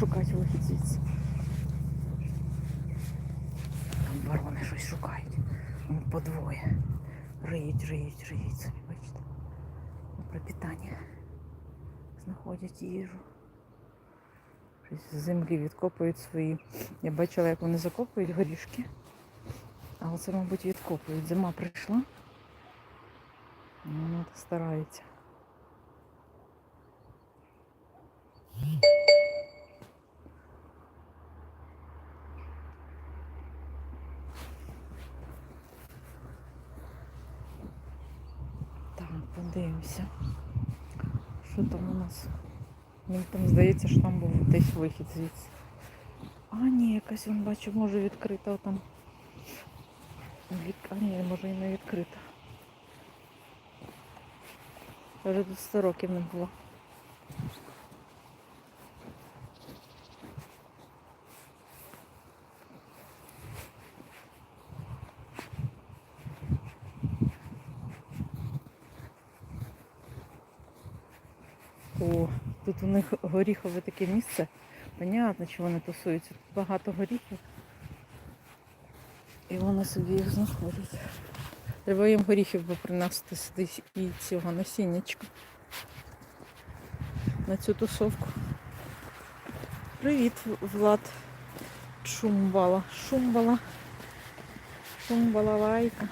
шукати вихід. Там ворони щось шукають. Вон по двоє. Риють, риють, риють собі, бачите. На пропитання. Знаходять їжу. Щось з землі відкопують свої. Я бачила, як вони закопують горішки. А оце, мабуть, відкопують. Зима прийшла. Ну, Воно старається. Так, подивимося. Що там у нас? Мені там здається, що там був десь вихід звідси. А, ні, якась він бачу, може відкрита там. А ні, може і не відкрита. Вже тут 100 років не було. О, тут у них горіхове таке місце. Понятно, що вони тусуються. Тут багато горіхів. І вони собі їх знаходять. Треба їм горіхів би принести сюди і цього насіннячка. На цю тусовку. Привіт, Влад. Шумбала. Шумбала. Шумбала лайка.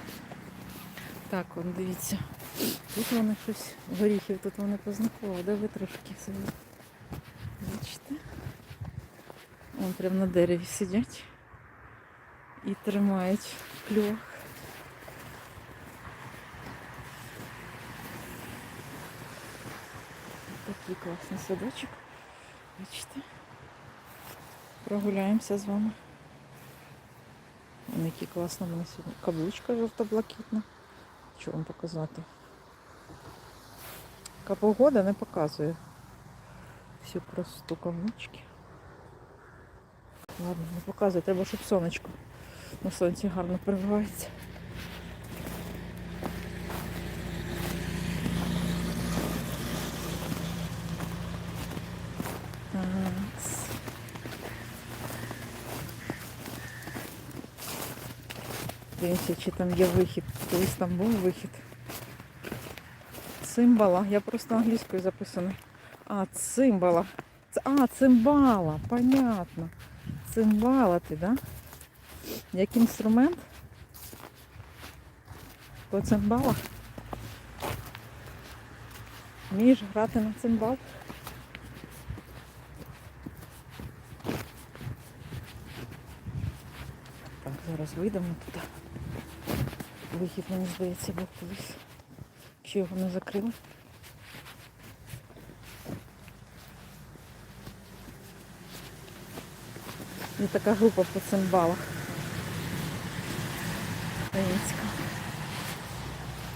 Так, он дивіться. Тут вони щось, горіхів тут вони познаходили, де ви трошки собі. Бачите? Вон прямо на дереві сидять і тримають в. Такий класний садочок. Бачите? Прогуляємося з вами. Вон які класно мене сьогодні. Каблучка жовто-блакитна. Що вам показати? Яка погода не показує всю красоту каблучки. Ладно, не показує, треба, щоб сонечко на сонці гарно перебивається. Такс. Дивимося, чи там є вихід. Колись там був вихід. Цимбала. Я просто англійською записана. А, цимбала. А, цимбала, понятно. Цимбала ти, да? Як інструмент? По цимбалах? Вмієш грати на цимбал? Так, зараз вийдемо туди. Вихід, мені здається, був колись. Якщо його не закрили. Є така група по цимбалах. Українська.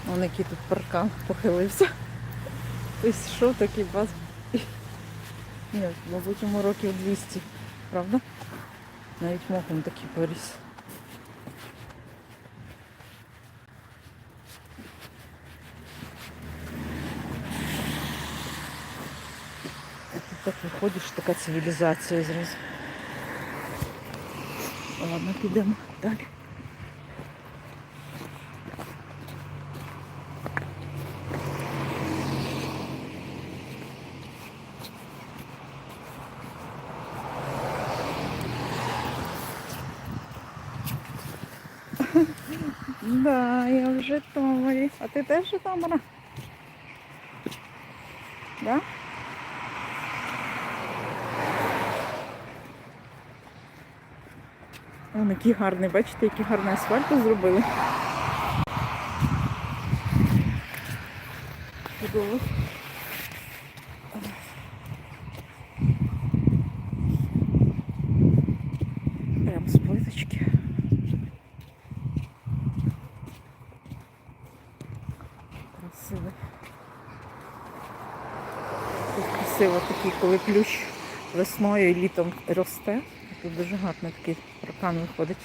Вон який тут паркан похилився. Тобто що такий бас? Ні, мабуть, йому років 200, правда? Навіть мохом такий поріс. Тут так виходиш, така цивілізація зразу. Ладно, підемо далі. Да, я в Житомирі. А ти теж з Житомира? Да? Вон який гарний, бачите, який гарний асфальт зробили. Чудово. Прям з плиточки. Красивий. Тут красиво такий, коли плющ весною і літом росте. Тут дуже гарний такий паркан виходить.